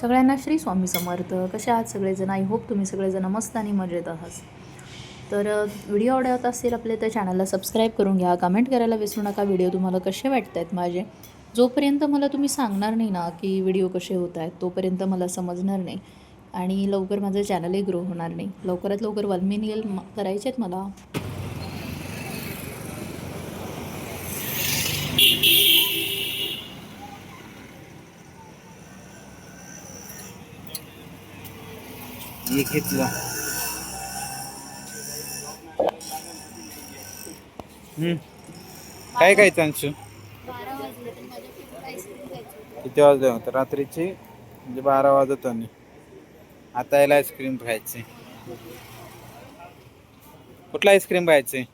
सगळ्यांना श्री स्वामी समर्थ. कसे आहात सगळेजण? आय होप तुम्ही सगळेजण मस्त आणि मजेत आहात. तर व्हिडिओ आवडत असतील आपले तर चॅनलला सबस्क्राईब करून घ्या. कमेंट करायला विसरू नका. व्हिडिओ तुम्हाला कसे वाटत आहेत माझे? जोपर्यंत मला तुम्ही सांगणार नाही ना की व्हिडिओ कसे होत आहेत तोपर्यंत मला समजणार नाही. आणि लवकर माझं चॅनलही ग्रो होणार नाही. लवकरात लवकर वन मिलियन करायचे आहेत मला. एक घेतला हम्म. काय काय अंशू? किती वाजले होते? रात्रीचे? म्हणजे बारा वाजत आणि आता याला आईस्क्रीम खायचे. कुठला आईस्क्रीम खायचे?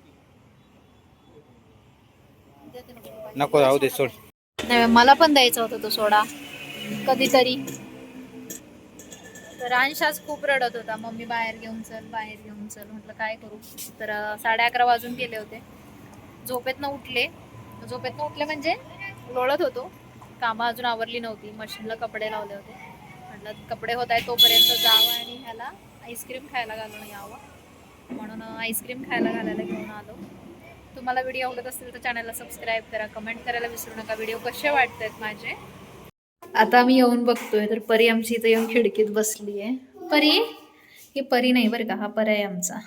नको राहू दे सोड. नाही मला पण द्यायचा होता तो सोडा. कधीतरी. तर अंश आज खूप रडत होता. मम्मी बाहेर घेऊन चल बाहेर घेऊन चल. म्हटलं काय करू? तर साडे अकरा वाजून गेले होते. झोपेतनं उठले. झोपेतनं उठले म्हणजे लोळत होतो. कामं अजून आवरली नव्हती. मशीनला कपडे लावले होते. म्हटलं कपडे होत आहे तोपर्यंत जावं आणि ह्याला आईस्क्रीम खायला घालून यावं. म्हणून आईस्क्रीम खायला घालायला घेऊन आलो. तुम्हाला व्हिडिओ आवडत असतील तर चॅनलला सबस्क्राईब करा. कमेंट करायला विसरू नका. व्हिडिओ कसे वाटत आहेत माझे? आता मी येऊन बघतोय तर परी आमची इथं येऊन खिडकीत बसली आहे परी? ही परी नाही बरं का हा पर्याय आमचा.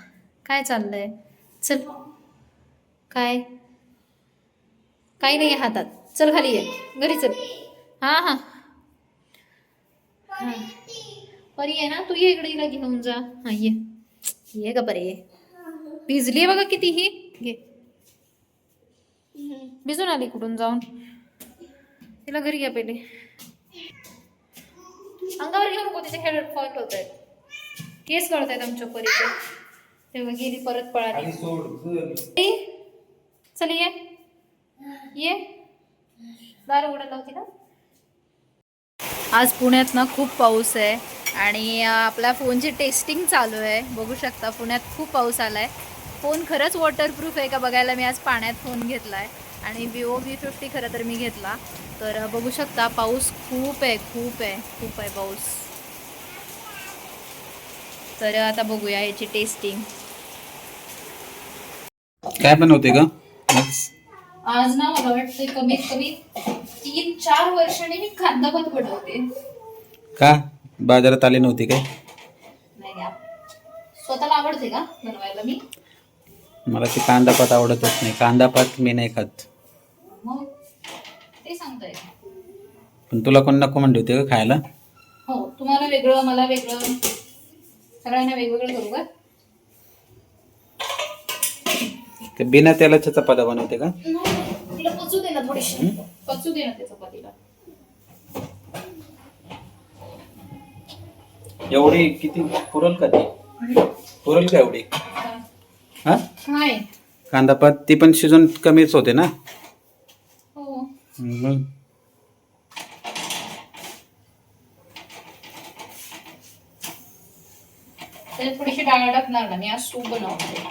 काय चाललंय? चल. काय? काही नाही आहे हातात. चल खाली ये. घरी चल. हां हां. हां. परी आहे ना तू ये इकडे हिला घेऊन जा. हां ये. ये का परी. ये भिजली आहे बघा किती ही. घे. भिजून आली कुठून जाऊन. तिला घरी घ्या पहिले. अंगावर घेऊ नको तिचे हेअर फॉल होत. आहेत केस गळत आहेत आमच्या परीचे. तेव्हा गेली परत पळाली. चल ये. ये. दार उघडायला होती ना? आज पुण्यात ना खूप पाऊस आहे आणि आपल्या फोनची टेस्टिंग चालू आहे. बघू शकता पुण्यात खूप पाऊस आलाय. फोन खरंच वॉटरप्रूफ आहे का बघायला? मी आज पाण्यात फोन घेतलाय. आणि विवो व्ही फिफ्टी खरं तर मी घेतला. तर बघू शकता पाऊस खूप आहे खूप आहे खूप आहे पाऊस. तर आता बघूया याची टेस्टिंग काय बनवते का आज ना मला वाटतं कमीत कमी तीन चार वर्षांनी मी कांदा भात बनवते. का? बाजारात आली नव्हती काय? नाही. स्वतःला आवडते का बनवायला मी? मला ती कांदा पात आवडतच नाही. कांदा पात मी नाही खात. मग ते सांगताय पण तुला कोण नको म्हणली होती का खायला? हो तुम्हाला वेगळं मला वेगळं. सगळ्यांना वेगवेगळं करू का? ते बिना तेलाच्या चपात्या बनवते का? तिला पचू दे ना थोडीशी. पचू दे ना त्या चपातीला. एवढी किती? पुरल का ती? पुरल का एवढी? हा. काय कांदा पात ती पण शिजून कमीच होते ना? मग त्याच्यात थोडीशी डाळ टाकणार ना मी आज सूप बनवते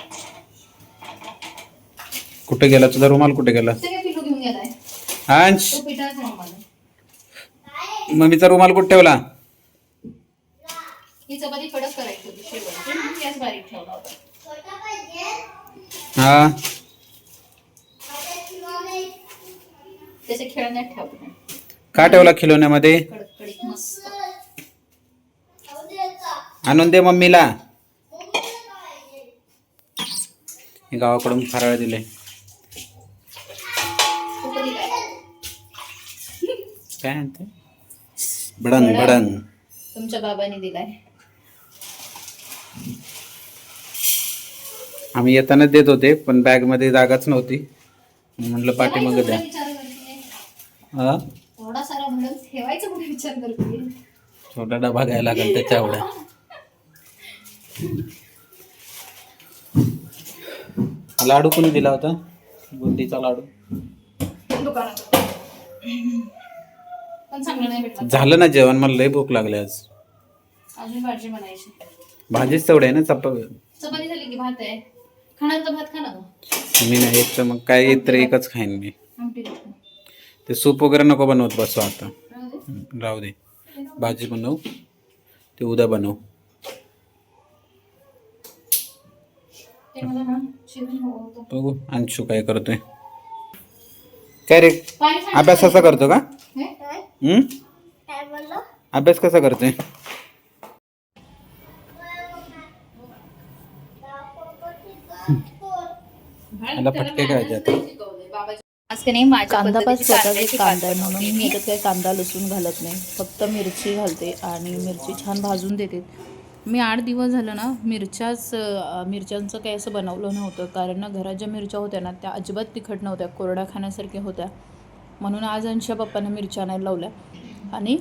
कुठे गेला तुझा रुमाल? कुठे गेला? ते काय पिलू घेऊन गेलाय अंश! तो पिठाचा रुमाल आहे. मम्मीचा रुमाल कुठे ठेवला? ही चपाती कडक करायची होती शेवटची. म्हणून गॅस बारीक ठेवला होता. हा. त्याचे खेळण्यात ठेवले का ठेवला खिलोण्यामध्ये मस्त. आणून दे मम्मीला. हे गावाकडून फराळ दिले. तू कधी काय काय म्हणते बडंग बडंग तुमच्या बाबांनी दिलाय. आम्ही येताना देत होते पण बॅगमध्ये जागाच नव्हती. म्हटलं पाठीमाग द्या. हा? एवढा सारा म्हणून ठेवायचा कुठे विचार करते. छोटा डबा घ्यायला लागेल त्याच्या लाडू कोणी दिला होता? बुंदीचा लाडू. दुकानात. पण चांगलं नाही भेटलं. झालं ना जेवण? मला लय भूक लागली आज. अजून भाजी बनायची भाजीच तेवढी आहे ना चप्पा चपाती झाली की भात आहे. खाणार तर भात खा ना गं. मी नाही एक तर मग काय तर एकच खाईन मी. आमटी नको. ते सूप वगैरे नको बनवत बसू आता. राहू दे. भाजी बनव. ते उद्या बनव. ते. बघू अंशू काय करतोय. काय रे? अभ्यास कसा करतो का? हम्म? अभ्यास कसा करतोय? मला फटके खायचे आज का नाही माझ्या कांदा स्वतःच कांदा आहे म्हणून. मी. याच्यात काही कांदा लसूण घालत नाही. फक्त मिरची घालते आणि मिरची छान भाजून देते. मी आठ दिवस झालं ना मिरच्याच मिरच्यांचं काही असं बनवलं नव्हतं. कारण ना घरात ज्या मिरच्या होत्या ना त्या अजिबात तिखट नव्हत्या. कोरड्या खाण्यासारख्या होत्या. म्हणून आज अंशा पप्पांना मिरच्या आणायला लावल्या. आणि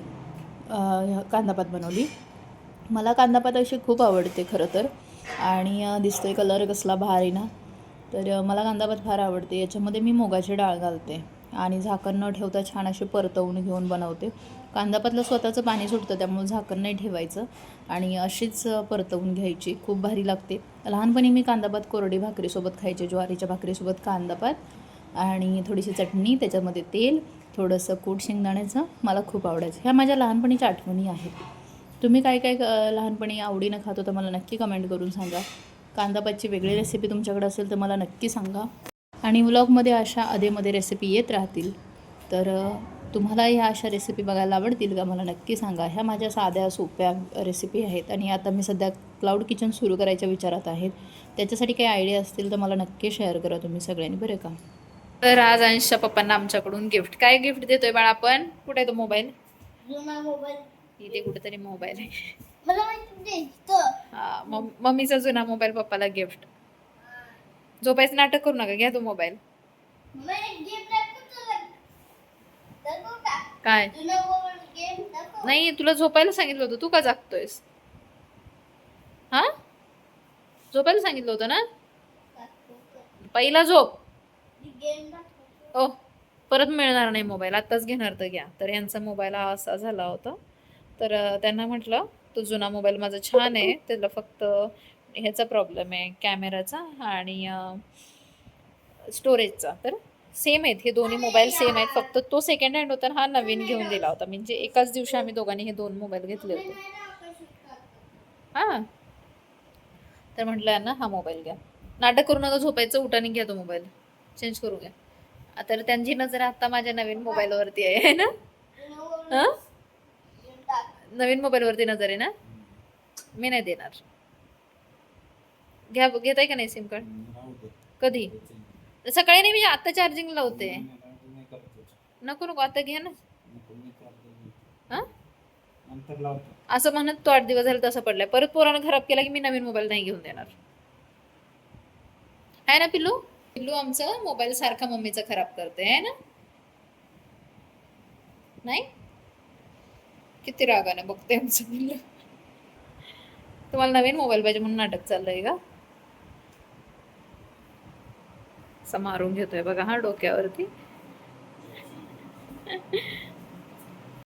कांदापात बनवली. मला कांदापात अशी खूप आवडते खरं तर. आणि दिसतोय कलर कसला भारी ना. तर मला कांदापात फार आवडते. याच्यामध्ये मी मुगाची डाळ घालते आणि झाकण न ठेवता छान असे परतवून घेऊन बनवते. कांदापातलं स्वतःचं पाणी सुटतं त्यामुळे झाकण नाही ठेवायचं आणि अशीच परतवून घ्यायची. खूप भारी लागते. लहानपणी मी कांदापात कोरडी भाकरीसोबत खायचे ज्वारीच्या भाकरीसोबत कांदापात आणि थोडीशी चटणी त्याच्यामध्ये तेल थोडंसं कूट शेंगदाण्याचं मला खूप आवडायचं. ह्या माझ्या लहानपणीच्या आठवणी आहेत. तुम्ही काय काय लहानपणी आवडीनं खात होता मला नक्की कमेंट करून सांगा. कांदापातची वेगळी रेसिपी तुमच्याकडे असेल तर मला नक्की सांगा. आणि व्लॉगमध्ये अशा अधेमध्ये रेसिपी येत राहतील. तर तुम्हाला ह्या अशा रेसिपी बघायला आवडतील का? मला नक्की सांगा. ह्या माझ्या साध्या सोप्या रेसिपी आहेत आणि आता मी सध्या क्लाउड किचन सुरू करायच्या विचारात आहेत. त्याच्यासाठी काही आयडिया असतील तर मला नक्की शेअर करा तुम्ही सगळ्यांनी बरं का? तर आज अंशा पप्पांना आमच्याकडून गिफ्ट काय गिफ्ट देतोय बाळा आपण? कुठे आहे तो मोबाईल मोबाईल इथे कुठेतरी मोबाईल आहे. मला माहिती नाही इथं. हा, मम- मम्मीचा जुना मोबाईल पप्पाला गिफ्ट झोपायचं नाटक करू नका घ्या तो मोबाईल? काय. नाही तुला झोपायला सांगितलं होतं तू का जागतोयस हा झोपायला सांगितलं होतं ना. पहिला झोप. ओ परत मिळणार नाही मोबाईल आत्ताच घेणार तर घ्या तर यांचा मोबाईल हा असा झाला होता तर त्यांना म्हटलं तो जुना मोबाईल माझा छान आहे. त्याला फक्त ह्याचा प्रॉब्लेम आहे कॅमेराचा आणि स्टोरेजचा तर सेम आहेत. हे दोन्ही मोबाईल सेम आहेत. फक्त तो सेकंड हँड होता हा नवीन घेऊन दिला होता. म्हणजे एकाच दिवशी आम्ही दोघांनी हे दोन मोबाईल घेतले होते. हां. तर म्हटलं यांना हा मोबाईल घ्या. नाटक करू नका झोपायचं उठाने घ्या तो मोबाईल चेंज करू घ्या. तर त्यांची नजर आता माझ्या नवीन मोबाईलवरती आहे ना? हां? नवीन मोबाईलवरती नजर आहे ना? मी नाही देणार. घ्या घेताय का नाही सिम कार्ड कधी? सकाळी नाही मी आता चार्जिंग लावते नको नको आता घ्या ना. असं म्हणत तो आठ दिवस झाले तसं पडलाय. परत पोरानं खराब केला की मी नवीन मोबाईल नाही घेऊन देणार. आहे ना पिल्लू? पिल्लू आमचं मोबाईल सारखा मम्मीचा खराब करते आहे ना? नाही? किती रागाने बघते आमचं पिल्लू तुम्हाला नवीन मोबाईल पाहिजे म्हणून नाटक चाललंय का? असं मारून घेतोय बघा हा डोक्यावरती.